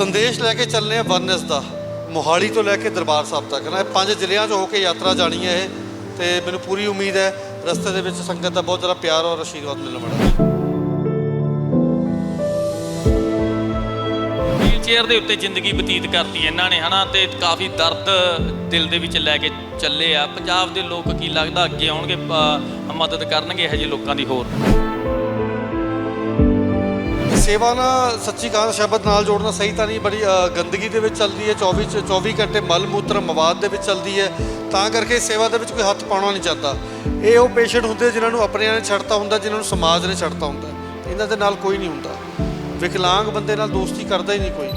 ਸੰਦੇਸ਼ ਲੈ ਕੇ ਚੱਲਨੇ ਆ ਵਰਨੈਸ ਦਾ। ਮੋਹਾਲੀ ਤੋਂ ਲੈ ਕੇ ਦਰਬਾਰ ਸਾਹਿਬ ਤੱਕ ਨਾ ਇਹ ਪੰਜ ਜ਼ਿਲ੍ਹਿਆਂ 'ਚ ਹੋ ਕੇ ਯਾਤਰਾ ਜਾਣੀ ਹੈ ਇਹ। ਤੇ ਮੈਨੂੰ ਪੂਰੀ ਉਮੀਦ ਹੈ ਰਸਤੇ ਦੇ ਵਿੱਚ ਸੰਗਤ ਦਾ ਬਹੁਤ ਜ਼ਿਆਦਾ ਪਿਆਰ ਔਰ ਆਸ਼ੀਰਵਾਦ ਮਿਲਣ ਵਾਲਾ ਹੈ। ਚੇਅਰ ਦੇ ਉੱਤੇ ਜ਼ਿੰਦਗੀ ਬਤੀਤ ਕਰਤੀ ਇਹਨਾਂ ਨੇ, ਹਨਾ? ਤੇ ਕਾਫੀ ਦਰਦ ਦਿਲ ਦੇ ਵਿੱਚ ਲੈ ਕੇ ਚੱਲੇ ਆ। ਪੰਜਾਬ ਦੇ ਲੋਕ ਕੀ ਲੱਗਦਾ ਅੱਗੇ ਆਉਣਗੇ ਮਦਦ ਕਰਨਗੇ ਇਹੋ ਜਿਹੇ ਲੋਕਾਂ ਦੀ ਹੋਰ? ਸੇਵਾ ਨਾ ਸੱਚੀ ਕਾਂ ਸ਼ਬਦ ਨਾਲ ਜੋੜਨਾ ਸਹੀ ਤਾਂ ਨਹੀਂ ਬੜੀ ਗੰਦਗੀ ਦੇ ਵਿੱਚ ਚੱਲਦੀ ਹੈ 24 24 ਘੰਟੇ ਮਲ ਮੂਤਰ ਮਵਾਦ ਦੇ ਵਿੱਚ ਚੱਲਦੀ ਹੈ ਤਾਂ ਕਰਕੇ ਸੇਵਾ ਦੇ ਵਿੱਚ ਕੋਈ ਹੱਥ ਪਾਉਣਾ ਨਹੀਂ ਚਾਹਦਾ ਇਹ ਉਹ ਪੇਸ਼ੈਂਟ ਹੁੰਦੇ ਜਿਨ੍ਹਾਂ ਨੂੰ ਆਪਣਿਆਂ ਨੇ ਛੱਡਤਾ ਹੁੰਦਾ ਜਿਨ੍ਹਾਂ ਨੂੰ ਸਮਾਜ ਨੇ ਛੱਡਤਾ ਹੁੰਦਾ। ਇਹਨਾਂ ਦੇ ਨਾਲ ਕੋਈ ਨਹੀਂ ਹੁੰਦਾ। ਵਿਕਲਾਂਗ ਬੰਦੇ ਨਾਲ ਦੋਸਤੀ ਕਰਦਾ ਹੀ ਨਹੀਂ ਕੋਈ।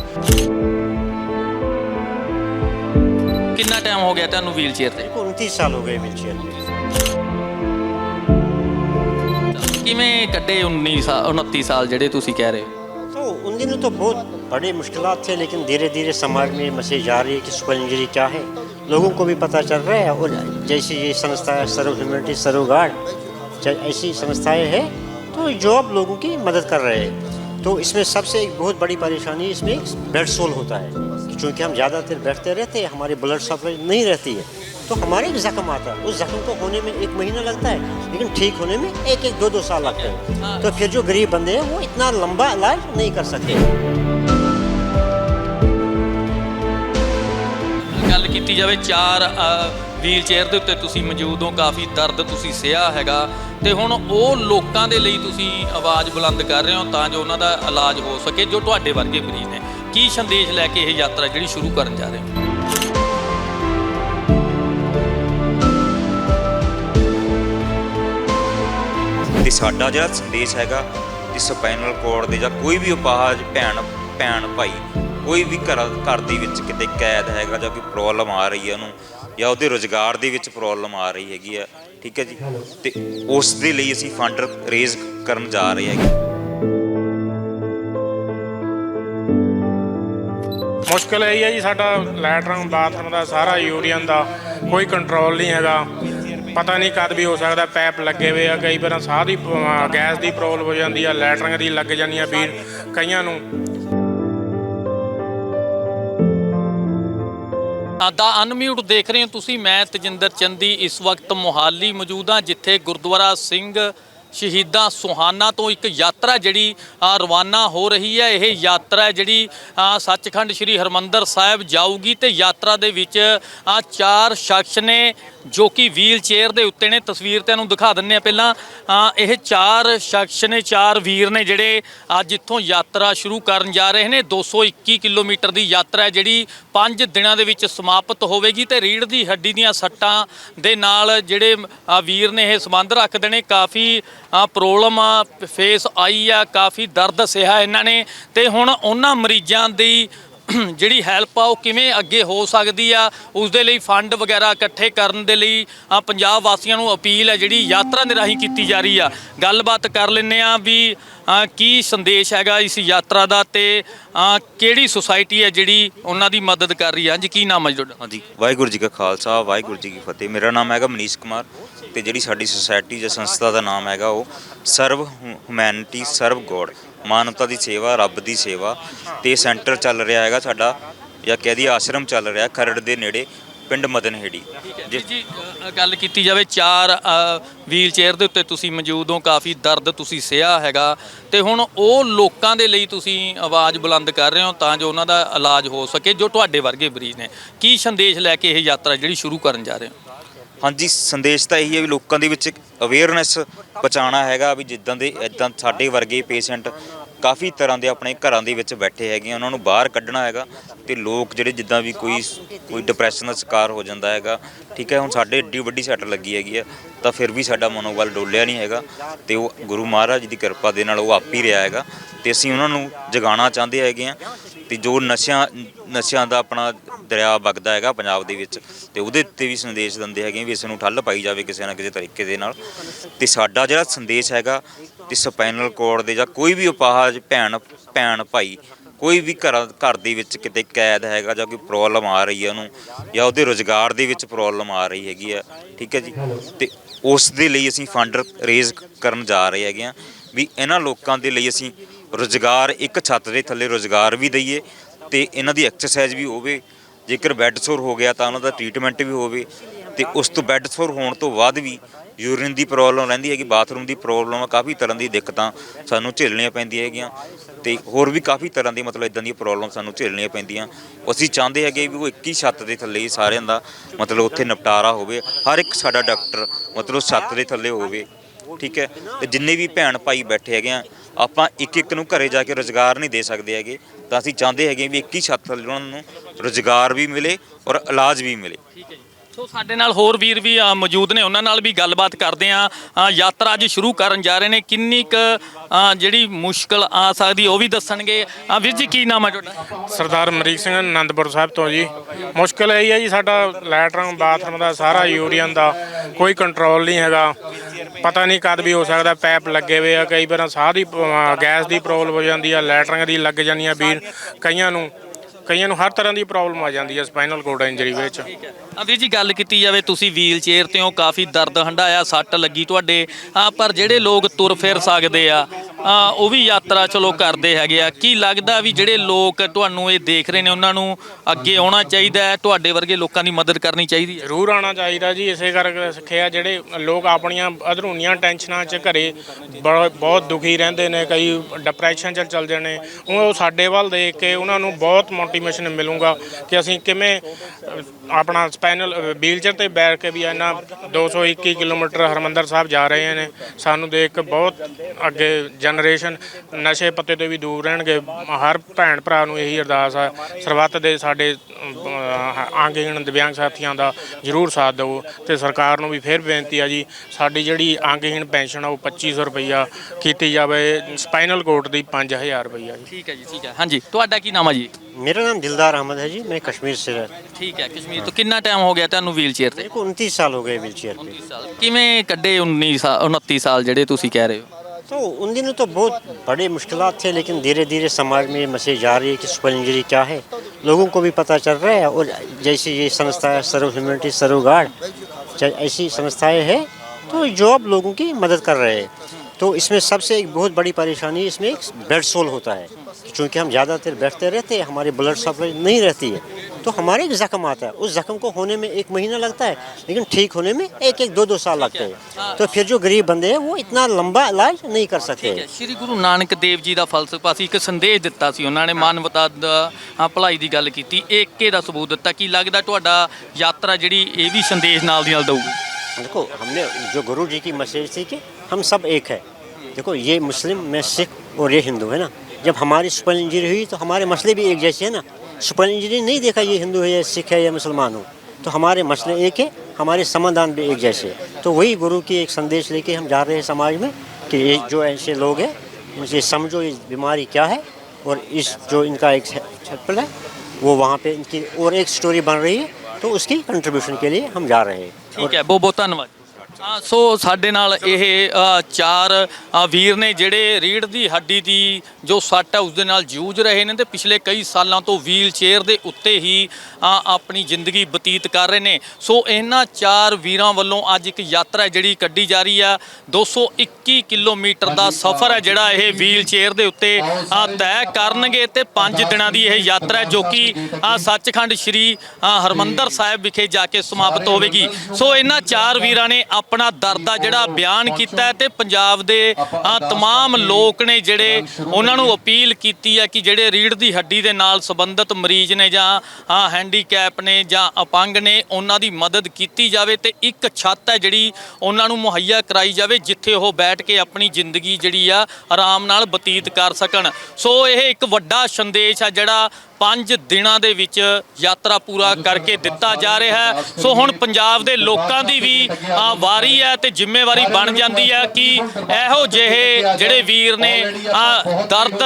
ਕਿੰਨਾ ਟਾਈਮ ਹੋ ਗਿਆ ਤੁਹਾਨੂੰ ਵੀਲਚੇਅਰ ਤੇ? 29 ਸਾਲ ਹੋ ਗਏ ਵੀਲ ਚੇਅਰ ਕਿਵੇਂ ਕੱਢੇ 19 ਸਾਲ 29 ਸਾਲ ਜਿਹੜੇ ਤੁਸੀਂ ਕਹਿ ਰਹੇ ਹੋ तो उन दिनों तो बहुत बड़े मुश्किल थे लेकिन धीरे धीरे समाज में मैसेज आ रही है कि सुपर इंजरी क्या है लोगों को भी पता चल रहा है और जैसी ये संस्था है सर्व ह्यूमनिटी सर्व गार्ड ऐसी संस्थाएं हैं तो जो अब लोगों की मदद कर रहे हैं तो इसमें सबसे एक बहुत बड़ी परेशानी इसमें बेड सोल होता है क्योंकि हम ज़्यादातर बैठते रहते हैं हमारी ब्लड सप्लाई नहीं रहती है तो हमारे एक जख्म आता है उस जख्म को होने में एक महीना लगता है लेकिन ठीक होने में एक एक दो दो साल लगते हैं तो फिर जो गरीब बंदे हैं वो इतना लंबा इलाज नहीं कर सकते ਗੱਲ ਕੀਤੀ ਜਾਵੇ ਚਾਰ ਵੀਲ ਚੇਅਰ ਦੇ ਉੱਤੇ ਤੁਸੀਂ ਮੌਜੂਦ ਹੋ ਕਾਫੀ ਦਰਦ ਤੁਸੀਂ ਸਿਆ ਹੈਗਾ ਤੇ ਹੁਣ ਉਹ ਲੋਕਾਂ ਦੇ ਲਈ ਤੁਸੀਂ ਆਵਾਜ਼ ਬੁਲੰਦ ਕਰ ਰਹੇ ਹੋ ਤਾਂ ਜੋ ਉਹਨਾਂ ਦਾ ਇਲਾਜ ਹੋ ਸਕੇ ਜੋ ਤੁਹਾਡੇ ਵਰਗੇ ਮਰੀਜ਼ ਨੇ ਕੀ ਸੰਦੇਸ਼ ਲੈ ਕੇ ਇਹ ਯਾਤਰਾ ਜਿਹੜੀ ਸ਼ੁਰੂ ਕਰਨ ਜਾ ਰਹੇ ਹੋ ਸਾਡਾ ਜਿਹੜਾ ਸੰਦੇਸ਼ ਹੈਗਾ ਕਿ ਸਪਾਈਨਲ ਕੋਰਡ ਦੇ ਜਾਂ ਕੋਈ ਵੀ ਉਪਾਹਜ ਭੈਣ ਭੈਣ ਭਾਈ ਕੋਈ ਵੀ ਘਰ ਘਰ ਦੇ ਵਿੱਚ ਕਿਤੇ ਕੈਦ ਹੈਗਾ ਜਾਂ ਕੋਈ ਪ੍ਰੋਬਲਮ ਆ ਰਹੀ ਹੈ ਉਹਨੂੰ ਜਾਂ ਉਹਦੇ ਰੋਜ਼ਗਾਰ ਦੇ ਵਿੱਚ ਪ੍ਰੋਬਲਮ ਆ ਰਹੀ ਹੈਗੀ ਆ ਠੀਕ ਹੈ ਜੀ? ਤੇ ਉਸ ਦੇ ਲਈ ਅਸੀਂ ਫੰਡ ਰੇਜ਼ ਕਰਨ ਜਾ ਰਹੇ ਹੈਗੇ। ਮੁਸ਼ਕਲ ਇਹ ਹੈ ਜੀ ਸਾਡਾ ਲੈਟਰਨ ਬਾਥਰੂਮ ਦਾ ਸਾਰਾ ਯੂਰੀਅਨ ਦਾ ਕੋਈ ਕੰਟਰੋਲ ਨਹੀਂ ਹੈਗਾ। ਪਤਾ ਨਹੀਂ ਕਦ ਵੀ ਹੋ ਸਕਦਾ, ਪੈਪ ਲੱਗੇ ਹੋਏ ਆ, ਕਈ ਵਾਰ ਸਾਹ ਦੀ ਗੈਸ ਦੀ ਪ੍ਰੋਬਲਮ ਹੋ ਜਾਂਦੀ ਆ ਲੈਟਰਿੰਗ ਦੀ ਲੱਗ ਜਾਂਦੀ ਆ ਵੀਰ ਕਈਆਂ ਨੂੰ। ਦਾ ਅਨਮਿਊਟ ਦੇਖ ਰਹੇ ਹੋ ਤੁਸੀਂ, ਮੈਂ ਤਜਿੰਦਰ ਚੰਦੀ, ਇਸ ਵਕਤ ਮੋਹਾਲੀ ਮੌਜੂਦ ਹਾਂ, ਜਿੱਥੇ ਗੁਰਦੁਆਰਾ ਸਿੰਘ ਸ਼ਹੀਦਾਂ ਸੁਹਾਨਾ ਤੋਂ ਇੱਕ ਯਾਤਰਾ ਜਿਹੜੀ ਰਵਾਨਾ ਹੋ ਰਹੀ ਹੈ। ਇਹ ਯਾਤਰਾ ਜਿਹੜੀ ਸੱਚਖੰਡ ਸ੍ਰੀ ਹਰਮੰਦਰ ਸਾਹਿਬ ਜਾਊਗੀ ਤੇ ਯਾਤਰਾ ਦੇ ਵਿੱਚ ਆ ਚਾਰ ਸ਼ਖਸ ਨੇ ਜੋ ਕਿ ਵੀਲ ਚੇਅਰ ਦੇ ਉੱਤੇ ਨੇ। ਤਸਵੀਰ ਤੁਹਾਨੂੰ ਦਿਖਾ ਦਿੰਨੇ ਆ ਪਹਿਲਾਂ। ਇਹ ਚਾਰ ਸ਼ਖਸ ਨੇ, ਚਾਰ ਵੀਰ ਨੇ ਜਿਹੜੇ ਅੱਜ ਇੱਥੋਂ ਯਾਤਰਾ ਸ਼ੁਰੂ ਕਰਨ ਜਾ ਰਹੇ ਨੇ। 221 ਕਿਲੋਮੀਟਰ ਦੀ ਯਾਤਰਾ ਹੈ ਜਿਹੜੀ 5 ਦਿਨਾਂ ਦੇ ਵਿੱਚ ਸਮਾਪਤ ਹੋਵੇਗੀ ਤੇ ਰੀੜ ਦੀ ਹੱਡੀ ਦੀਆਂ ਸੱਟਾਂ ਦੇ ਨਾਲ ਜਿਹੜੇ ਵੀਰ ਨੇ ਇਹ ਸੰਬੰਧ ਰੱਖਦੇ ਨੇ। ਕਾਫੀ ਪ੍ਰੋਬਲਮ ਆ, ਫੇਸ ਆਈ ਆ ਕਾਫੀ ਦਰਦ ਸਿਹਾ ਇਹਨਾਂ ਨੇ। ਤੇ ਹੁਣ ਉਹਨਾਂ ਮਰੀਜ਼ਾਂ ਦੀ ਜਿਹੜੀ ਹੈਲਪ ਆ ਉਹ ਕਿਵੇਂ ਅੱਗੇ ਹੋ ਸਕਦੀ ਆ? ਉਸ ਦੇ ਲਈ ਫੰਡ ਵਗੈਰਾ ਇਕੱਠੇ ਕਰਨ ਦੇ ਲਈ ਆ, ਪੰਜਾਬ ਵਾਸੀਆਂ ਨੂੰ ਅਪੀਲ ਹੈ ਜਿਹੜੀ ਯਾਤਰਾ ਦੇ ਰਾਹੀਂ ਕੀਤੀ ਜਾ ਰਹੀ ਆ। ਗੱਲਬਾਤ ਕਰ ਲੈਂਦੇ ਆ ਵੀ ਕੀ ਸੰਦੇਸ਼ ਹੈਗਾ ਇਸ ਯਾਤਰਾ ਦਾ ਤੇ ਕਿਹੜੀ ਸੁਸਾਇਟੀ ਹੈ ਜਿਹੜੀ ਉਹਨਾਂ ਦੀ ਮਦਦ ਕਰ ਰਹੀ ਹੈ? ਜੀ ਕੀ ਨਾਮ ਹੈ ਤੁਹਾਡਾ? ਹਾਂਜੀ, ਵਾਹਿਗੁਰੂ ਜੀ ਕਾ ਖਾਲਸਾ, ਵਾਹਿਗੁਰੂ ਜੀ ਕੀ ਫਤਿਹ। ਮੇਰਾ ਨਾਮ ਹੈਗਾ ਮਨੀਸ਼ ਕੁਮਾਰ ਤੇ ਜਿਹੜੀ ਸਾਡੀ ਸੁਸਾਇਟੀ ਜਾਂ ਸੰਸਥਾ ਦਾ ਨਾਮ ਹੈਗਾ ਉਹ ਸਰਵ ਹਿਊਮੈਨਿਟੀ ਸਰਵ ਗੋਡ ਮਾਨਵਤਾ ਦੀ ਸੇਵਾ, ਰੱਬ ਦੀ ਸੇਵਾ ਤੇ ਸੈਂਟਰ ਚੱਲ ਰਿਹਾ ਹੈਗਾ ਸਾਡਾ, ਜਾਂ ਕਹਿ ਦੀ ਆਸ਼ਰਮ ਚੱਲ ਰਿਹਾ, ਖਰੜ ਦੇ ਨੇੜੇ। ਪਿੰਡ ਮਦਨਹੇੜੀ। ਜੀ ਜੀ ਅ, ਗੱਲ ਕੀਤੀ ਜਾਵੇ ਚਾਰ ਵੀਲ ਚੇਅਰ ਦੇ ਉੱਤੇ ਤੁਸੀਂ ਮੌਜੂਦ ਹੋ ਕਾਫੀ ਦਰਦ ਤੁਸੀਂ ਸਿਆ ਹੈਗਾ। ਤੇ ਹੁਣ ਉਹ ਲੋਕਾਂ ਦੇ ਲਈ ਤੁਸੀਂ ਆਵਾਜ਼ ਬੁਲੰਦ ਕਰ ਰਹੇ ਹੋ ਤਾਂ ਜੋ ਉਹਨਾਂ ਦਾ ਇਲਾਜ ਹੋ ਸਕੇ ਜੋ ਤੁਹਾਡੇ ਵਰਗੇ ਮਰੀਜ਼ ਨੇ। ਕੀ ਸੰਦੇਸ਼ ਲੈ ਕੇ ਇਹ ਯਾਤਰਾ ਜਿਹੜੀ ਸ਼ੁਰੂ ਕਰਨ ਜਾ ਰਹੇ ਹੋ? ਹਾਂਜੀ ਸੰਦੇਸ਼ ਤਾਂ ਇਹੀ ਹੈ ਵੀ ਲੋਕਾਂ ਦੇ ਵਿੱਚ ਅਵੇਅਰਨੈਸ ਪਹੁੰਚਾਉਣਾ ਹੈਗਾ ਵੀ ਜਿੱਦਾਂ ਦੇ ਇਦਾਂ ਸਾਡੇ ਵਰਗੇ ਪੇਸ਼ੈਂਟ ਕਾਫੀ ਤਰ੍ਹਾਂ ਦੇ ਆਪਣੇ ਘਰਾਂ ਦੇ ਵਿੱਚ ਬੈਠੇ ਹੈਗੇ ਆ, ਉਹਨਾਂ ਨੂੰ ਬਾਹਰ ਕੱਢਣਾ ਹੈਗਾ ਤੇ ਲੋਕ ਜਿਹੜੇ ਜਿੱਦਾਂ ਵੀ ਕੋਈ ਕੋਈ ਡਿਪਰੈਸ਼ਨ ਦਾ ਸ਼ਿਕਾਰ ਹੋ ਜਾਂਦਾ ਹੈਗਾ ਠੀਕ ਹੈ ਹੁਣ ਸਾਡੇ ਏਡੀ ਵੱਡੀ ਸੱਟ ਲੱਗੀ ਹੈਗੀ ਆ ਤਾਂ ਫਿਰ ਵੀ ਸਾਡਾ ਮਨੋਬਲ ਡੋਲਿਆ ਨਹੀਂ ਹੈਗਾ ਤੇ ਉਹ ਗੁਰੂ ਮਹਾਰਾਜ ਜੀ ਦੀ ਕਿਰਪਾ ਦੇ ਨਾਲ ਉਹ ਆਪ ਹੀ ਰਿਹਾ ਹੈਗਾ ਤੇ ਅਸੀਂ ਉਹਨਾਂ ਨੂੰ ਜਗਾਉਣਾ ਚਾਹੁੰਦੇ ਹੈਗੇ ਆ ਤੇ ਜੋ ਨਸ਼ਿਆਂ ਨਸ਼ਿਆਂ ਦਾ ਆਪਣਾ ਦਰਿਆ ਵਗਦਾ ਹੈਗਾ ਪੰਜਾਬ ਦੇ ਵਿੱਚ ਤੇ ਉਹਦੇ ਉੱਤੇ ਵੀ ਸੰਦੇਸ਼ ਦਿੰਦੇ ਹੈਗੇ ਵੀ ਇਸ ਨੂੰ ਠੱਲ ਪਾਈ ਜਾਵੇ ਕਿਸੇ ਨਾ ਕਿਸੇ ਤਰੀਕੇ ਦੇ ਨਾਲ ਤੇ ਸਾਡਾ ਜਿਹੜਾ ਸੰਦੇਸ਼ ਹੈਗਾ ਤੇ ਸਪਾਈਨਲ ਕੋਰਡ ਦੇ ਜਾਂ ਕੋਈ ਵੀ ਉਪਾਹਜ ਭੈਣ ਭੈਣ ਭਾਈ, ਕੋਈ ਵੀ ਘਰ ਘਰ ਦੇ ਵਿੱਚ ਕਿਤੇ ਕੈਦ ਹੈਗਾ ਜਾਂ ਕੋਈ ਪ੍ਰੋਬਲਮ ਆ ਰਹੀ ਹੈ ਉਹਨੂੰ ਜਾਂ ਉਹਦੇ ਰੋਜ਼ਗਾਰ ਦੇ ਵਿੱਚ ਪ੍ਰੋਬਲਮ ਆ ਰਹੀ ਹੈਗੀ ਆ, ਠੀਕ ਹੈ ਜੀ? ਤੇ ਉਸ ਦੇ ਲਈ ਅਸੀਂ ਫੰਡ ਰੇਜ਼ ਕਰਨ ਜਾ ਰਹੇ ਹੈਗੇ ਆ ਵੀ ਇਹਨਾਂ ਲੋਕਾਂ ਦੇ ਲਈ ਅਸੀਂ ਰੋਜ਼ਗਾਰ ਇੱਕ ਛੱਤ ਦੇ ਥੱਲੇ ਰੋਜ਼ਗਾਰ ਵੀ ਦਈਏ ਤੇ ਇਹਨਾਂ ਦੀ ਐਕਸਰਸਾਈਜ਼ ਵੀ ਹੋਵੇ, ਜੇਕਰ ਬੈੱਡ ਸੋਰ ਹੋ ਗਿਆ ਤਾਂ ਉਹਨਾਂ ਦਾ ਟ੍ਰੀਟਮੈਂਟ ਵੀ ਹੋਵੇ ਤੇ ਉਸ ਤੋਂ ਬੈੱਡ ਸੋਰ ਹੋਣ ਤੋਂ ਬਾਅਦ ਵੀ ਯੂਰਿਨ ਦੀ ਪ੍ਰੋਬਲਮ ਰਹਿੰਦੀ ਹੈਗੀ, ਬਾਥਰੂਮ ਦੀ ਪ੍ਰੋਬਲਮ ਆ, ਕਾਫੀ ਤਰ੍ਹਾਂ ਦੀ ਦਿੱਕਤਾਂ ਸਾਨੂੰ ਝੇਲਣੀਆਂ ਪੈਂਦੀਆਂ ਹੈਗੀਆਂ ਤੇ ਹੋਰ ਵੀ ਕਾਫੀ ਤਰ੍ਹਾਂ ਦੀ ਮਤਲਬ ਇਦਾਂ ਦੀਆਂ ਪ੍ਰੋਬਲਮ ਸਾਨੂੰ ਝੇਲਣੀਆਂ ਪੈਂਦੀਆਂ। ਅਸੀਂ ਚਾਹੁੰਦੇ ਹੈਗੇ ਵੀ ਉਹ ਇੱਕ ਹੀ ਛੱਤ ਦੇ ਥੱਲੇ ਹੀ ਸਾਰਿਆਂ ਦਾ ਮਤਲਬ ਉੱਥੇ ਨਿਪਟਾਰਾ ਹੋਵੇ, ਹਰ ਇੱਕ ਸਾਡਾ ਡਾਕਟਰ ਮਤਲਬ ਛੱਤ ਦੇ ਥੱਲੇ ਹੋਵੇ, ਠੀਕ ਹੈ? ਤੇ ਜਿੰਨੇ ਵੀ ਭੈਣ ਭਾਈ ਬੈਠੇ ਹੈਗੇ ਆ, ਆਪਾਂ ਇੱਕ ਇੱਕ ਨੂੰ ਘਰੇ ਜਾ ਕੇ ਰੋਜ਼ਗਾਰ ਨਹੀਂ ਦੇ ਸਕਦੇ ਹੈਗੇ, ਤਾਂ ਅਸੀਂ ਚਾਹੁੰਦੇ ਹੈਗੇ ਵੀ ਇੱਕ ਹੀ ਛੱਤ ਥੱਲੇ ਉਹਨਾਂ ਨੂੰ ਰੋਜ਼ਗਾਰ ਵੀ ਮਿਲੇ ਔਰ ਇਲਾਜ ਵੀ ਮਿਲੇ। ਠੀਕ ਹੈ ਸੋ ਸਾਡੇ ਨਾਲ ਹੋਰ ਵੀਰ ਵੀ ਅ, ਮੌਜੂਦ ਨੇ। ਉਹਨਾਂ ਨਾਲ ਵੀ ਗੱਲਬਾਤ ਕਰਦੇ ਆ। ਯਾਤਰਾ ਅੱਜ ਸ਼ੁਰੂ ਕਰਨ ਜਾ ਰਹੇ ਨੇ। ਕਿੰਨੀ ਕੁ ਜਿਹੜੀ ਮੁਸ਼ਕਲ ਆ ਸਕਦੀ ਉਹ ਵੀ ਦੱਸਣਗੇ। ਅ, ਵੀਰ ਜੀ ਕੀ ਨਾਮ ਹੈ ਤੁਹਾਡਾ? ਸਰਦਾਰ ਅਮਰੀਕ ਸਿੰਘ ਆਨੰਦਪੁਰ ਸਾਹਿਬ ਤੋਂ ਜੀ। ਮੁਸ਼ਕਲ ਇਹ ਹੈ ਜੀ ਸਾਡਾ ਲੈਟਰਨ ਬਾਥਰੂਮ ਦਾ ਸਾਰਾ ਯੂਰੀਅਨ ਦਾ ਕੋਈ ਕੰਟਰੋਲ ਨਹੀਂ ਹੈਗਾ। ਪਤਾ ਨਹੀਂ ਕਦ ਵੀ ਹੋ ਸਕਦਾ ਪੈਪ ਲੱਗੇ ਹੋਏ ਆ। ਕਈ ਵਾਰ ਸਾਹ ਦੀ ਅਹ, ਗੈਸ ਦੀ ਪ੍ਰੋਬਲਮ ਹੋ ਜਾਂਦੀ ਆ ਲੈਟਰਿੰਗ ਦੀ ਲੱਗ ਜਾਂਦੀਆਂ ਵੀ ਕਈਆਂ ਨੂੰ। ਕਈਆਂ ਨੂੰ ਹਰ ਤਰ੍ਹਾਂ ਦੀ ਪ੍ਰੋਬਲਮ ਆ ਜਾਂਦੀ ਹੈ ਸਪਾਈਨਲ ਕੋਰਡ ਇੰਜਰੀ ਵਿੱਚ। ਆ ਵੀਰ ਜੀ ਗੱਲ ਕੀਤੀ ਜਾਵੇ ਤੁਸੀਂ ਵੀਲ ਚੇਅਰ ਤੇ ਹੋ ਕਾਫੀ ਦਰਦ ਹੰਡਾਇਆ ਸੱਟ ਲੱਗੀ ਤੁਹਾਡੇ। ਆ ਪਰ ਜਿਹੜੇ ਲੋਕ ਤੁਰ ਫਿਰ ਸਕਦੇ ਆ ਆ ਉਹ ਵੀ ਯਾਤਰਾ ਚਲੋ ਕਰਦੇ ਹੈਗੇ ਆ। ਕੀ ਲੱਗਦਾ ਵੀ ਜਿਹੜੇ ਲੋਕ ਤੁਹਾਨੂੰ ਇਹ ਦੇਖ ਰਹੇ ਨੇ ਉਹਨਾਂ ਨੂੰ ਅੱਗੇ ਆਉਣਾ ਚਾਹੀਦਾ ਹੈ ਤੁਹਾਡੇ ਵਰਗੇ ਲੋਕਾਂ ਦੀ ਮਦਦ ਕਰਨੀ ਚਾਹੀਦੀ ਹੈ? ਜ਼ਰੂਰ ਆਉਣਾ ਚਾਹੀਦਾ ਜੀ ਇਸੇ ਕਰਕੇ ਸਿੱਖਿਆ ਜਿਹੜੇ ਲੋਕ ਆਪਣੀਆਂ ਅਧਰੂਨੀਆਂ ਟੈਨਸ਼ਨਾਂ 'ਚ ਘਰੇ ਬੜਾ- ਬਹੁਤ ਦੁਖੀ ਰਹਿੰਦੇ ਨੇ ਕਈ ਡਿਪਰੈਸ਼ਨ 'ਚ ਚਲ ਜਾਂਦੇ ਉਹ ਸਾਡੇ ਵੱਲ ਦੇਖ ਕੇ ਉਹਨਾਂ ਨੂੰ ਬਹੁਤ ਮੋਟੀਵੇਸ਼ਨ ਮਿਲੂਗਾ ਕਿ ਅਸੀਂ ਕਿਵੇਂ ਆਪਣਾ ਸਪਾਈਨਲ ਵੀਲਚੇਅਰ ਤੇ ਬੈਠ ਕੇ ਵੀ ਇਹਨਾਂ 221 ਕਿਲੋਮੀਟਰ ਹਰਮੰਦਰ ਸਾਹਿਬ ਜਾ ਰਹੇ ਨੇ। ਸਾਨੂੰ ਦੇਖ ਕੇ ਬਹੁਤ ਅੱਗੇ ਜਨਰੇਸ਼ਨ ਨਸ਼ੇ ਪੱਤੇ ਤੋਂ ਵੀ ਦੂਰ ਰਹਿਣਗੇ। ਹਰ ਭੈਣ ਭਰਾ ਨੂੰ ਇਹੀ ਅਰਦਾਸ ਹੈ ਸਰਬੱਤ ਦੇ ਸਾਡੇ ਅਹ, ਅੰਗਹੀਣ ਦਿਵਿਆਂਗ ਸਾਥੀਆਂ ਦਾ ਜ਼ਰੂਰ ਸਾਥ ਦਿਓ ਤੇ ਸਰਕਾਰ ਨੂੰ ਵੀ ਫਿਰ ਬੇਨਤੀ ਆ ਜੀ ਸਾਡੀ ਜਿਹੜੀ ਅੰਗਹੀਣ ਪੈਨਸ਼ਨ ਆ ਉਹ 2500 ਰੁਪਈਆ ਕੀਤੀ ਜਾਵੇ। ਸਪਾਈਨਲ ਕੋਰਟ ਦੀ 5000 ਰੁਪਈਆ ਜੀ। ਠੀਕ ਹੈ ਜੀ ਠੀਕ ਹੈ। ਹਾਂਜੀ ਤੁਹਾਡਾ ਕੀ ਨਾਮ ਹੈ ਜੀ? मेरा नाम दिलदार अहमद है जी मैं कश्मीर से रहता ਠੀਕ ਹੈ ਕਸ਼ਮੀਰ ਤੋਂ ਕਿੰਨਾ ਟਾਈਮ ਹੋ ਗਿਆ ਤੁਹਾਨੂੰ ਵੀਲ ਚੇਅਰ ਤੇ मेरे को उनतीस साल हो गए व्हील चेयर पे ਕਿਵੇਂ ਕੱਢੇ 19 ਸਾਲ 29 ਸਾਲ ਜਿਹੜੇ ਤੁਸੀਂ ਕਹਿ ਰਹੇ ਹੋ तो उन दिनों तो बहुत बड़े मुश्किलात थे लेकिन धीरे धीरे समाज में ये मैसेज जा रही है कि सुपर इंजरी क्या है लोगों को भी पता चल रहा है और जैसे ये संस्था है सर्व ह्यूमनिटी सर्व गार्ड चाहे ऐसी संस्थाएं हैं तो जो अब लोगों की मदद कर रहे हैं तो इसमें सबसे एक बहुत बड़ी परेशानी इसमें एक ब्लड सोल होता है क्योंकि हम ज़्यादातर बैठते रहते हैं हमारी ब्लड सप्लाई नहीं रहती है तो हमारे एक जख्म आता है उस जख्म को होने में एक महीना लगता है लेकिन ठीक होने में एक एक दो दो साल लगते हैं तो फिर जो गरीब बंदे हैं वो इतना लंबा इलाज नहीं कर सकते ਠੀਕ ਹੈ ਸ੍ਰੀ ਗੁਰੂ ਨਾਨਕ ਦੇਵ ਜੀ ਦਾ ਫਲਸਫਾ ਸੀ ਇੱਕ ਸੰਦੇਸ਼ ਦਿੱਤਾ ਸੀ ਉਹਨਾਂ ਨੇ ਮਾਨਵਤਾ ਦਾ ਅ, ਭਲਾਈ ਦੀ ਗੱਲ ਕੀਤੀ ਏਕੇ ਦਾ ਸਬੂਤ ਦਿੱਤਾ ਕੀ ਲੱਗਦਾ ਤੁਹਾਡਾ ਯਾਤਰਾ ਜਿਹੜੀ ਇਹ ਵੀ ਸੰਦੇਸ਼ ਨਾਲ ਦੀ ਨਾਲ ਦਊਗੀ देखो हमने जो गुरु जी की मैसेज थी कि हम सब एक है देखो ये मुस्लिम मैं सिख और ये हिंदू है ना जब हमारी सुपर इंजरी हुई तो हमारे मसले भी एक जैसे हैं ना। सुपर इंजरी नहीं देखा ये हिंदू है या सिख है या मुसलमान हो तो हमारे मसले एक है, हमारे समाधान भी एक जैसे है। तो वही गुरु की एक संदेश लेके हम जा रहे हैं समाज में कि ये जो ऐसे लोग हैं उनसे समझो ये बीमारी क्या है, और इस जो इनका एक छप्पल है, वो वहाँ पे इनकी और एक स्टोरी बन रही है तो उसकी कंट्रीब्यूशन के लिए हम जा रहे हैं। ठीक है बहुत बहुत धन्यवाद। ਹਾਂ ਸੋ ਸਾਡੇ ਨਾਲ ਇਹ ਅ, ਚਾਰ ਅ, ਵੀਰ ਨੇ ਜਿਹੜੇ ਰੀੜ ਦੀ ਹੱਡੀ ਦੀ ਜੋ ਸੱਟ ਹੈ ਉਸ ਦੇ ਨਾਲ ਜੂਝ ਰਹੇ ਨੇ ਤੇ ਪਿਛਲੇ ਕਈ ਸਾਲਾਂ ਤੋਂ ਵੀਲ ਚੇਅਰ ਦੇ ਉੱਤੇ ਹੀ ਅ, ਆਪਣੀ ਜ਼ਿੰਦਗੀ ਬਤੀਤ ਕਰ ਰਹੇ ਨੇ। ਸੋ ਇਹਨਾਂ ਚਾਰ ਵੀਰਾਂ ਵੱਲੋਂ ਅੱਜ ਇੱਕ ਯਾਤਰਾ ਹੈ ਜਿਹੜੀ ਕੱਢੀ ਜਾ ਰਹੀ ਆ। 221 ਕਿਲੋਮੀਟਰ ਦਾ ਸਫ਼ਰ ਹੈ ਜਿਹੜਾ ਇਹ ਵੀਲ ਚੇਅਰ ਦੇ ਉੱਤੇ ਅ, ਤੈਅ ਕਰਨਗੇ ਤੇ 5 ਦਿਨਾਂ ਦੀ ਇਹ ਯਾਤਰਾ ਹੈ ਜੋ ਕਿ ਅ, ਸੱਚਖੰਡ ਸ੍ਰੀ ਅ, ਹਰਮੰਦਰ ਸਾਹਿਬ ਵਿਖੇ ਜਾ ਕੇ ਸਮਾਪਤ ਹੋਵੇਗੀ। ਸੋ ਇਹਨਾਂ ਚਾਰ ਵੀਰਾਂ ਨੇ ਆਪਣਾ ਦਰਦ ਆ ਜਿਹੜਾ ਬਿਆਨ ਕੀਤਾ ਤੇ ਪੰਜਾਬ ਦੇ ਤਮਾਮ ਲੋਕ ਨੇ ਜਿਹੜੇ ਉਹਨਾਂ ਨੂੰ ਅਪੀਲ ਕੀਤੀ ਹੈ ਕਿ ਜਿਹੜੇ ਰੀੜ ਦੀ ਹੱਡੀ ਦੇ ਨਾਲ ਸੰਬੰਧਿਤ ਮਰੀਜ਼ ਨੇ ਜਾਂ ਹੈਂਡੀਕੈਪ ਨੇ ਜਾਂ ਅਪੰਗ ਨੇ ਉਹਨਾਂ ਦੀ ਮਦਦ ਕੀਤੀ ਜਾਵੇ ਤੇ ਇੱਕ ਛੱਤ ਹੈ ਜਿਹੜੀ ਉਹਨਾਂ ਨੂੰ ਮੁਹੱਈਆ ਕਰਾਈ ਜਾਵੇ ਜਿੱਥੇ ਉਹ ਬੈਠ ਕੇ ਆਪਣੀ ਜ਼ਿੰਦਗੀ ਜਿਹੜੀ ਆ ਆਰਾਮ ਨਾਲ ਬਤੀਤ ਕਰ ਸਕਣ। ਸੋ ਇਹ ਇੱਕ ਵੱਡਾ ਸੰਦੇਸ਼ ਆ ਜਿਹੜਾ ਪੰਜ ਦਿਨਾਂ ਦੇ ਵਿੱਚ ਯਾਤਰਾ ਪੂਰਾ ਕਰਕੇ ਦਿੱਤਾ ਜਾ ਰਿਹਾ ਹੈ। ਸੋ ਹੁਣ ਪੰਜਾਬ ਦੇ ਲੋਕਾਂ ਦੀ ਵੀ ਆ, ਵਾਰੀ ਹੈ ਤੇ ਜ਼ਿੰਮੇਵਾਰੀ ਬਣ ਜਾਂਦੀ ਹੈ ਕਿ ਇਹੋ ਜਿਹੇ ਜਿਹੜੇ ਵੀਰ ਨੇ ਆ, ਦਰਦ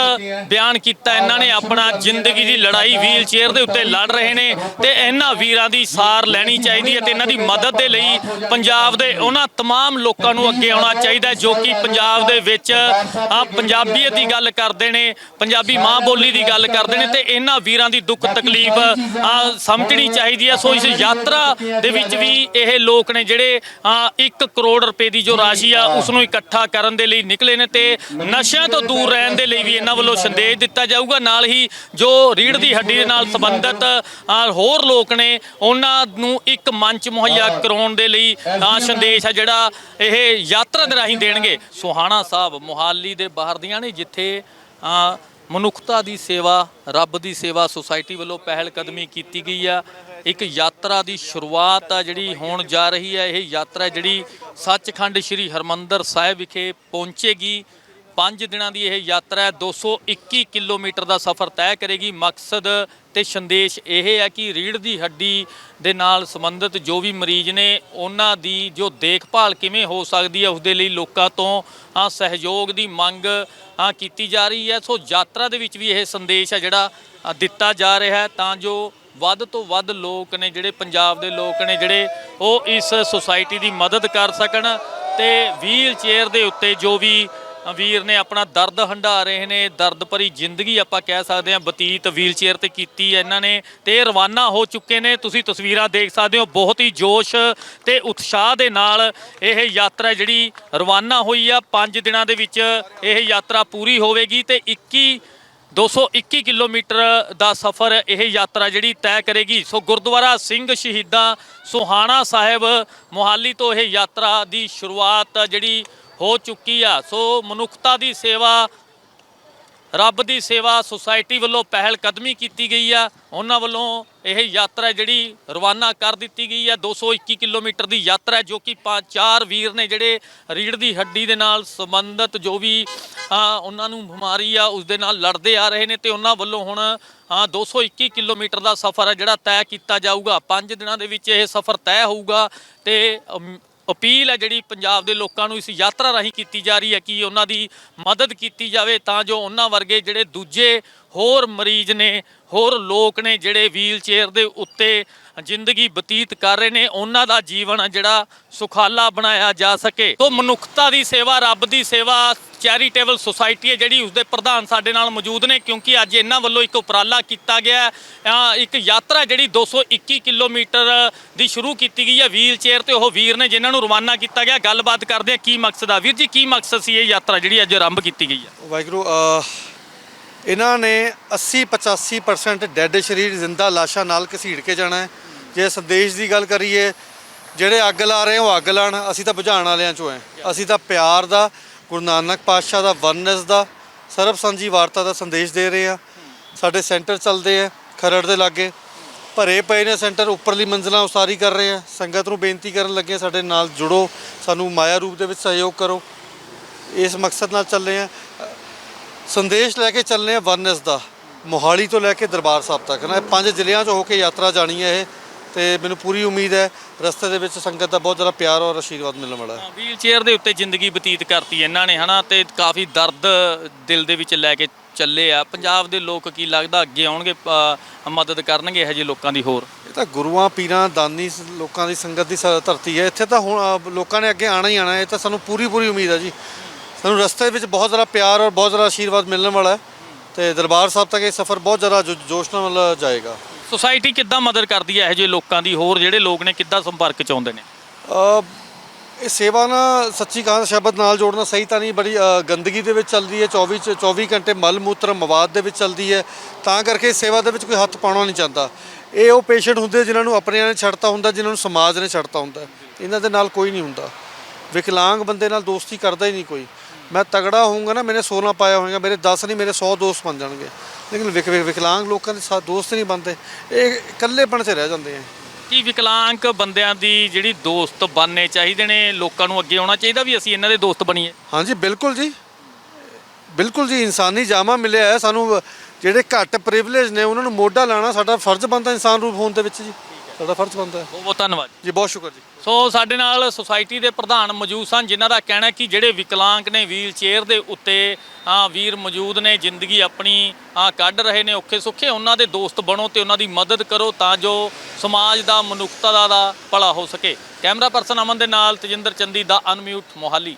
ਬਿਆਨ ਕੀਤਾ ਇਹਨਾਂ ਨੇ ਆਪਣਾ ਜ਼ਿੰਦਗੀ ਦੀ ਲੜਾਈ ਵੀਲ ਚੇਅਰ ਦੇ ਉੱਤੇ ਲੜ ਰਹੇ ਨੇ ਤੇ ਇਹਨਾਂ ਵੀਰਾਂ ਦੀ ਸਾਰ ਲੈਣੀ ਚਾਹੀਦੀ ਹੈ ਤੇ ਇਹਨਾਂ ਦੀ ਮਦਦ ਦੇ ਲਈ ਪੰਜਾਬ ਦੇ ਉਹਨਾਂ ਤਮਾਮ ਲੋਕਾਂ ਨੂੰ ਅੱਗੇ ਆਉਣਾ ਚਾਹੀਦਾ ਜੋ ਕਿ ਪੰਜਾਬ ਦੇ ਵਿੱਚ ਆ ਪੰਜਾਬੀਅਤ ਦੀ ਗੱਲ ਕਰਦੇ ਨੇ ਪੰਜਾਬੀ ਮਾਂ ਬੋਲੀ ਦੀ ਗੱਲ ਕਰਦੇ ਨੇ ਤੇ ਇਹਨਾਂ ਵੀਰਾਂ ਦੀ ਦੁੱਖ ਤਕਲੀਫ ਆ ਸਮਝਣੀ ਚਾਹੀਦੀ ਹੈ। ਸੋ ਇਸ ਯਾਤਰਾ ਦੇ ਵਿੱਚ ਵੀ ਇਹ ਲੋਕ ਨੇ ਜਿਹੜੇ 1 ਕਰੋੜ ਰੁਪਏ ਦੀ ਜੋ ਰਾਸ਼ੀ ਆ ਉਸ ਨੂੰ ਇਕੱਠਾ ਕਰਨ ਦੇ ਲਈ ਨਿਕਲੇ ਨੇ ਤੇ ਨਸ਼ਿਆਂ ਤੋਂ ਦੂਰ ਰਹਿਣ ਦੇ ਲਈ ਵੀ ਇਹਨਾਂ ਵੱਲੋਂ ਸੰਦੇਸ਼ ਦਿੱਤਾ ਜਾਊਗਾ। ਨਾਲ ਹੀ ਜੋ ਰੀੜ ਦੀ ਹੱਡੀ ਦੇ ਨਾਲ ਸੰਬੰਧਿਤ ਹੋਰ ਲੋਕ ਨੇ ਉਹਨਾਂ ਨੂੰ ਇੱਕ ਮੰਚ ਮੁਹੱਈਆ ਕਰਾਉਣ ਦੇ ਲਈ ਆ ਸੰਦੇਸ਼ ਆ ਜਿਹੜਾ ਇਹ ਯਾਤਰਾ ਦੇ ਰਾਹੀਂ ਦੇਣਗੇ। ਸੁਹਾਣਾ ਸਾਹਿਬ ਮੁਹਾਲੀ ਦੇ ਬਾਹਰ ਦੀਆਂ ਨੇ ਜਿੱਥੇ ਮਨੁੱਖਤਾ ਦੀ ਸੇਵਾ ਰੱਬ ਦੀ ਸੇਵਾ ਸੁਸਾਇਟੀ ਵੱਲੋਂ ਪਹਿਲ ਕਦਮੀ ਕੀਤੀ ਗਈ ਆ। ਇੱਕ ਯਾਤਰਾ ਦੀ ਸ਼ੁਰੂਆਤ ਆ ਜਿਹੜੀ ਹੋਣ ਜਾ ਰਹੀ ਹੈ। ਇਹ ਯਾਤਰਾ ਜਿਹੜੀ ਸੱਚਖੰਡ ਸ੍ਰੀ ਹਰਮੰਦਰ ਸਾਹਿਬ ਵਿਖੇ ਪਹੁੰਚੇਗੀ। ਪੰਜ ਦਿਨਾਂ ਦੀ ਇਹ ਯਾਤਰਾ ਹੈ। 221 ਕਿਲੋਮੀਟਰ ਦਾ ਸਫ਼ਰ ਤੈਅ ਕਰੇਗੀ। ਮਕਸਦ ਤੇ ਸੰਦੇਸ਼ ਇਹ ਹੈ ਕਿ ਰੀੜ ਦੀ ਹੱਡੀ ਦੇ ਨਾਲ ਸੰਬੰਧਿਤ ਜੋ ਵੀ ਮਰੀਜ਼ ਨੇ, ਉਹਨਾਂ ਦੀ ਜੋ ਦੇਖਭਾਲ ਕਿਵੇਂ ਹੋ ਸਕਦੀ ਹੈ ਉਸ ਦੇ ਲਈ ਲੋਕਾਂ ਤੋਂ ਆ ਸਹਿਯੋਗ ਦੀ ਮੰਗ ਆ ਕੀਤੀ ਜਾ ਰਹੀ ਹੈ। ਸੋ ਯਾਤਰਾ ਦੇ ਵਿੱਚ ਵੀ ਇਹ ਸੰਦੇਸ਼ ਹੈ ਜਿਹੜਾ ਦਿੱਤਾ ਜਾ ਰਿਹਾ ਹੈ। ਤਾਂ ਜੋ ਵੱਧ ਤੋਂ ਵੱਧ ਲੋਕ ਨੇ ਜਿਹੜੇ ਪੰਜਾਬ ਦੇ ਲੋਕ ਨੇ ਜਿਹੜੇ ਉਹ ਇਸ ਸੁਸਾਇਟੀ ਦੀ ਮਦਦ ਕਰ ਸਕਣ ਤੇ ਵੀਲ ਚੇਅਰ ਦੇ ਉੱਤੇ ਜੋ ਵੀ ਵੀਰ ਨੇ ਆਪਣਾ ਦਰਦ ਹੰਢਾ ਰਹੇ ਨੇ, ਦਰਦ ਭਰੀ ਜ਼ਿੰਦਗੀ ਆਪਾਂ ਕਹਿ ਸਕਦੇ ਹਾਂ, ਬਤੀਤ ਵੀਲਚੇਅਰ ਤੇ ਕੀਤੀ ਹੈ ਇਹਨਾਂ ਨੇ ਤੇ ਇਹ ਰਵਾਨਾ ਹੋ ਚੁੱਕੇ ਨੇ। ਤੁਸੀਂ ਤਸਵੀਰਾਂ ਦੇਖ ਸਕਦੇ ਹੋ, ਬਹੁਤ ਹੀ ਜੋਸ਼ ਤੇ ਉਤਸ਼ਾਹ ਦੇ ਨਾਲ ਇਹ ਯਾਤਰਾ ਜਿਹੜੀ ਰਵਾਨਾ ਹੋਈ ਆ 5 ਦਿਨਾਂ ਦੇ ਵਿੱਚ ਇਹ ਯਾਤਰਾ ਪੂਰੀ ਹੋਵੇਗੀ ਤੇ 21 221 ਕਿਲੋਮੀਟਰ ਦਾ ਸਫ਼ਰ ਇਹ ਯਾਤਰਾ ਜਿਹੜੀ ਤੈਅ ਕਰੇਗੀ। ਸੋ ਗੁਰਦੁਆਰਾ ਸਿੰਘ ਸ਼ਹੀਦਾਂ ਸੁਹਾਣਾ ਸਾਹਿਬ ਮੋਹਾਲੀ ਤੋਂ ਇਹ ਯਾਤਰਾ ਦੀ ਸ਼ੁਰੂਆਤ ਜਿਹੜੀ ਹੋ ਚੁੱਕੀ ਆ। ਸੋ ਮਨੁੱਖਤਾ ਦੀ ਸੇਵਾ ਰੱਬ ਦੀ ਸੇਵਾ ਸੁਸਾਇਟੀ ਵੱਲੋਂ ਪਹਿਲ ਕਦਮੀ ਕੀਤੀ ਗਈ ਆ। ਉਹਨਾਂ ਵੱਲੋਂ ਇਹ ਯਾਤਰਾ ਜਿਹੜੀ ਰਵਾਨਾ ਕਰ ਦਿੱਤੀ ਗਈ ਆ। 221 ਕਿਲੋਮੀਟਰ ਦੀ ਯਾਤਰਾ ਜੋ ਕਿ ਪੰਜ ਚਾਰ ਵੀਰ ਨੇ ਜਿਹੜੇ ਰੀੜ ਦੀ ਹੱਡੀ ਦੇ ਨਾਲ ਸੰਬੰਧਿਤ ਜੋ ਵੀ ਉਹਨਾਂ ਨੂੰ ਬਿਮਾਰੀ ਆ ਉਸ ਦੇ ਨਾਲ ਲੜਦੇ ਆ ਰਹੇ ਨੇ ਤੇ ਉਹਨਾਂ ਵੱਲੋਂ ਹੁਣ, ਆ 221 ਕਿਲੋਮੀਟਰ ਦਾ ਸਫ਼ਰ ਹੈ ਜਿਹੜਾ ਤੈਅ ਕੀਤਾ ਜਾਊਗਾ। ਪੰਜ ਦਿਨਾਂ ਦੇ ਵਿੱਚ ਇਹ ਸਫ਼ਰ ਤੈਅ ਹੋਊਗਾ ਤੇ ਅਪੀਲ ਹੈ ਜਿਹੜੀ ਪੰਜਾਬ ਦੇ ਲੋਕਾਂ ਨੂੰ ਇਸ ਯਾਤਰਾ ਰਾਹੀਂ ਕੀਤੀ ਜਾ ਰਹੀ ਹੈ ਕਿ ਉਹਨਾਂ ਦੀ ਮਦਦ ਕੀਤੀ ਜਾਵੇ ਤਾਂ ਜੋ ਉਹਨਾਂ ਵਰਗੇ ਜਿਹੜੇ ਦੂਜੇ ਹੋਰ ਮਰੀਜ਼ ਨੇ, ਹੋਰ ਲੋਕ ਨੇ ਜਿਹੜੇ ਵੀਲ ਚੇਅਰ ਦੇ ਉੱਤੇ ਜ਼ਿੰਦਗੀ ਬਤੀਤ ਕਰ ਰਹੇ ਨੇ, ਉਹਨਾਂ ਦਾ ਜੀਵਨ ਜਿਹੜਾ ਸੁਖਾਲਾ ਬਣਾਇਆ ਜਾ ਸਕੇ। ਤੋਂ ਮਨੁੱਖਤਾ ਦੀ ਸੇਵਾ, ਰੱਬ ਦੀ ਸੇਵਾ, ਚੈਰੀਟੇਬਲ ਸੁਸਾਇਟੀ ਹੈ ਜਿਹੜੀ ਉਸਦੇ ਪ੍ਰਧਾਨ ਸਾਡੇ ਨਾਲ ਮੌਜੂਦ ਨੇ, ਕਿਉਂਕਿ ਅੱਜ ਇਹਨਾਂ ਵੱਲੋਂ ਇੱਕ ਉਪਰਾਲਾ ਕੀਤਾ ਗਿਆ ਇੱਕ ਯਾਤਰਾ ਜਿਹੜੀ 221 ਕਿਲੋਮੀਟਰ ਦੀ ਸ਼ੁਰੂ ਕੀਤੀ ਗਈ ਹੈ ਵੀਲ ਚੇਅਰ ਤੇ, ਉਹ ਵੀਰ ਨੇ ਜਿਨ੍ਹਾਂ ਨੂੰ ਰਵਾਨਾ ਕੀਤਾ ਗਿਆ। ਗੱਲਬਾਤ ਕਰਦੇ ਆ ਕੀ ਮਕਸਦ ਆ? ਵੀਰ ਜੀ, ਕੀ ਮਕਸਦ ਸੀ ਇਹ ਯਾਤਰਾ ਜਿਹੜੀ ਅੱਜ ਆਰੰਭ ਕੀਤੀ ਗਈ ਹੈ? ਵਾਹਿਗੁਰੂ ਇਹਨਾਂ ਨੇ 80 85% ਡੈੱਡ ਸਰੀਰ ਜ਼ਿੰਦਾ ਲਾਸ਼ਾਂ ਨਾਲ ਘਸੀੜ ਕੇ ਜਾਣਾ ਹੈ। ਜੇ ਸੰਦੇਸ਼ ਦੀ ਗੱਲ ਕਰੀਏ ਜਿਹੜੇ ਅੱਗ ਲਾ ਰਹੇ ਉਹ ਅੱਗ ਲਾਣ ਅਸੀਂ ਤਾਂ ਬੁਝਾਉਣ ਵਾਲਿਆਂ ਚੋਂ ਐ। ਅਸੀਂ ਤਾਂ ਪਿਆਰ ਦਾ ਗੁਰੂ ਨਾਨਕ ਪਾਤਸ਼ਾਹ ਦਾ ਵਰਨਸ ਦਾ ਸਰਬ ਸਾਂਝੀ ਵਾਰਤਾ ਦਾ ਸੰਦੇਸ਼ ਦੇ ਰਹੇ ਆ। ਸਾਡੇ ਸੈਂਟਰ ਚੱਲਦੇ ਆ ਖਰੜ ਦੇ ਲਾਗੇ। ਭਰੇ ਪਏ ਨੇ ਸੈਂਟਰ ਉੱਪਰਲੀ ਮੰਜ਼ਲਾਂ ਉਸਾਰੀ ਕਰ ਰਹੇ ਆ। ਸੰਗਤ ਨੂੰ ਬੇਨਤੀ ਕਰਨ ਲੱਗੇ ਆ, ਸਾਡੇ ਨਾਲ ਜੁੜੋ ਸਾਨੂੰ ਮਾਇਆ ਰੂਪ ਦੇ ਵਿੱਚ ਸਹਿਯੋਗ ਕਰੋ। ਇਸ ਮਕਸਦ ਨਾਲ ਚੱਲੇ ਆ। ਸੰਦੇਸ਼ ਲੈ ਕੇ ਚੱਲਨੇ ਆ ਵਰਨਸ ਦਾ। ਮੋਹਾਲੀ ਤੋਂ ਲੈ ਕੇ ਦਰਬਾਰ ਸਾਹਿਬ ਤੱਕ। ਨਾ ਇਹ ਪੰਜ ਜ਼ਿਲ੍ਹਿਆਂ 'ਚ ਹੋ ਕੇ ਯਾਤਰਾ ਜਾਣੀ ਹੈ ਇਹ। ਤੇ ਮੈਨੂੰ ਪੂਰੀ ਉਮੀਦ ਹੈ ਰਸਤੇ ਦੇ ਵਿੱਚ ਸੰਗਤ ਦਾ ਬਹੁਤ ਜ਼ਿਆਦਾ ਪਿਆਰ ਔਰ ਆਸ਼ੀਰਵਾਦ ਮਿਲਣ ਵਾਲਾ ਹੈ। ਵੀਲ ਚੇਅਰ ਦੇ ਉੱਤੇ ਜ਼ਿੰਦਗੀ ਬਤੀਤ ਕਰਤੀ ਇਹਨਾਂ ਨੇ ਹਨਾ ਤੇ ਕਾਫੀ ਦਰਦ ਦਿਲ ਦੇ ਵਿੱਚ ਲੈ ਕੇ ਚੱਲੇ ਆ। ਪੰਜਾਬ ਦੇ ਲੋਕ ਕੀ ਲੱਗਦਾ ਅੱਗੇ ਆਉਣਗੇ ਮਦਦ ਕਰਨਗੇ ਇਹੋ ਜਿਹੇ ਲੋਕਾਂ ਦੀ ਹੋਰ? ਇਹ ਤਾਂ ਗੁਰੂਆਂ ਪੀਰਾਂ ਦਾਨੀ ਲੋਕਾਂ ਦੀ ਸੰਗਤ ਦੀ ਧਰਤੀ ਹੈ। ਇੱਥੇ ਤਾਂ ਹੁਣ ਲੋਕਾਂ ਨੇ ਅੱਗੇ ਆਣਾ ਹੀ ਆਣਾ ਇਹ ਤਾਂ ਸਾਨੂੰ ਪੂਰੀ ਪੂਰੀ ਉਮੀਦ ਹੈ ਜੀ। ਸਾਨੂੰ ਰਸਤੇ ਵਿੱਚ ਬਹੁਤ ਜ਼ਿਆਦਾ ਪਿਆਰ ਔਰ ਬਹੁਤ ਜ਼ਿਆਦਾ ਆਸ਼ੀਰਵਾਦ ਮਿਲਣ ਵਾਲਾ ਹੈ। ਤੇ ਦਰਬਾਰ ਸਾਹਿਬ ਤੱਕ ਇਹ ਸਫ਼ਰ ਬਹੁਤ ਜ਼ਿਆਦਾ ਜੋ- ਜੋਸ਼ ਨਾਲ ਜਾਏਗਾ। ਸੁਸਾਇਟੀ ਕਿੱਦਾਂ ਮਦਦ ਕਰਦੀ ਹੈ ਇਹੋ ਜਿਹੇ ਲੋਕਾਂ ਦੀ? ਹੋਰ ਜਿਹੜੇ ਲੋਕ ਨੇ ਕਿੱਦਾਂ ਸੰਪਰਕ ਚ ਆਉਂਦੇ ਨੇ? ਅ, ਇਹ ਸੇਵਾ ਨਾ ਸੱਚੀ ਕਹਾਂ ਸ਼ਬਦ ਨਾਲ ਜੋੜਨਾ ਸਹੀ ਤਾਂ ਨਹੀਂ ਬੜੀ ਅ, ਗੰਦਗੀ ਦੇ ਵਿੱਚ ਚੱਲਦੀ ਹੈ 24 ਚ 24 ਘੰਟੇ ਮਲ ਮੂਤਰ ਮਵਾਦ ਦੇ ਵਿੱਚ ਚੱਲਦੀ ਹੈ। ਤਾਂ ਕਰਕੇ ਇਸ ਸੇਵਾ ਦੇ ਵਿੱਚ ਕੋਈ ਹੱਥ ਪਾਉਣਾ ਨਹੀਂ ਚਾਹੁੰਦਾ। ਇਹ ਉਹ ਪੇਸ਼ੈਂਟ ਹੁੰਦੇ ਜਿਨ੍ਹਾਂ ਨੂੰ ਆਪਣਿਆਂ ਨੇ ਛੱਡਤਾ ਹੁੰਦਾ ਜਿਨ੍ਹਾਂ ਨੂੰ ਸਮਾਜ ਨੇ ਛੱਡਤਾ ਹੁੰਦਾ। ਇਹਨਾਂ ਦੇ ਨਾਲ ਕੋਈ ਨਹੀਂ ਹੁੰਦਾ। ਵਿਕਲਾਂਗ ਬੰਦੇ ਨਾਲ ਦੋਸਤੀ ਕਰਦਾ ਹੀ ਨਹੀਂ ਕੋਈ। ਮੈਂ ਤਗੜਾ ਹੋਊਂਗਾ ਨਾ ਮੈਨੇ 16 ਪਾਇਆ ਹੋਏਗਾ ਮੇਰੇ 10 ਨਹੀਂ ਮੇਰੇ 100 ਦੋਸਤ ਬਣ ਜਾਣਗੇ। ਲੇਕਿਨ ਵਿਕ ਵਿਕ- ਵਿਕਲਾਂਗ ਲੋਕਾਂ ਦੇ ਸਾਥ ਦੋਸਤ ਨਹੀਂ ਬਣਦੇ। ਇਹ ਇਕੱਲੇਪਣ 'ਚ ਰਹਿ ਜਾਂਦੇ ਆ। ਕੀ ਵਿਕਲਾਂਗ ਬੰਦਿਆਂ ਦੀ ਜਿਹੜੀ ਦੋਸਤ ਬਣਨੇ ਚਾਹੀਦੇ ਨੇ ਲੋਕਾਂ ਨੂੰ ਅੱਗੇ ਆਉਣਾ ਚਾਹੀਦਾ ਵੀ ਅਸੀਂ ਇਹਨਾਂ ਦੇ ਦੋਸਤ ਬਣੀਏ? ਹਾਂਜੀ ਬਿਲਕੁਲ ਜੀ। ਬਿਲਕੁਲ ਜੀ ਇਨਸਾਨੀ ਜਾਮਾ ਮਿਲਿਆ ਹੈ। ਸਾਨੂੰ ਜਿਹੜੇ ਘੱਟ ਪ੍ਰਿਵਿਲੇਜ ਨੇ ਉਹਨਾਂ ਨੂੰ ਮੋਢਾ ਲਾਣਾ ਸਾਡਾ ਫਰਜ਼ ਬਣਦਾ ਇਨਸਾਨ ਰੂਪ ਹੋਣ ਦੇ ਵਿੱਚ ਜੀ। ਸਾਡਾ ਫਰਜ਼ ਬਣਦਾ ਹੈ। ਬਹੁਤ ਬਹੁਤ ਧੰਨਵਾਦ ਜੀ। ਬਹੁਤ ਸ਼ੁਕਰ ਜੀ। ਸੋ ਸਾਡੇ ਨਾਲ ਸੁਸਾਇਟੀ ਦੇ ਪ੍ਰਧਾਨ ਮੌਜੂਦ ਸਨ ਜਿਨ੍ਹਾਂ ਦਾ ਕਹਿਣਾ ਕਿ ਜਿਹੜੇ ਵਿਕਲਾਂਗ ਨੇ ਵੀਲ ਚੇਅਰ ਦੇ ਉੱਤੇ ਆ ਵੀਰ ਮੌਜੂਦ ਨੇ ਜ਼ਿੰਦਗੀ ਆਪਣੀ ਆ ਕੱਢ ਰਹੇ ਨੇ ਔਖੇ ਸੁੱਖੇ ਉਹਨਾਂ ਦੇ ਦੋਸਤ ਬਣੋ ਤੇ ਉਹਨਾਂ ਦੀ ਮਦਦ ਕਰੋ ਤਾਂ ਜੋ ਸਮਾਜ ਦਾ ਮਨੁੱਖਤਾ ਦਾ ਭਲਾ ਹੋ ਸਕੇ। ਕੈਮਰਾ ਪਰਸਨ ਅਮਨ ਦੇ ਨਾਲ ਤਜਿੰਦਰ ਚੰਦੀ ਦਾ ਅਨਮਿਊਟ ਮੋਹਾਲੀ।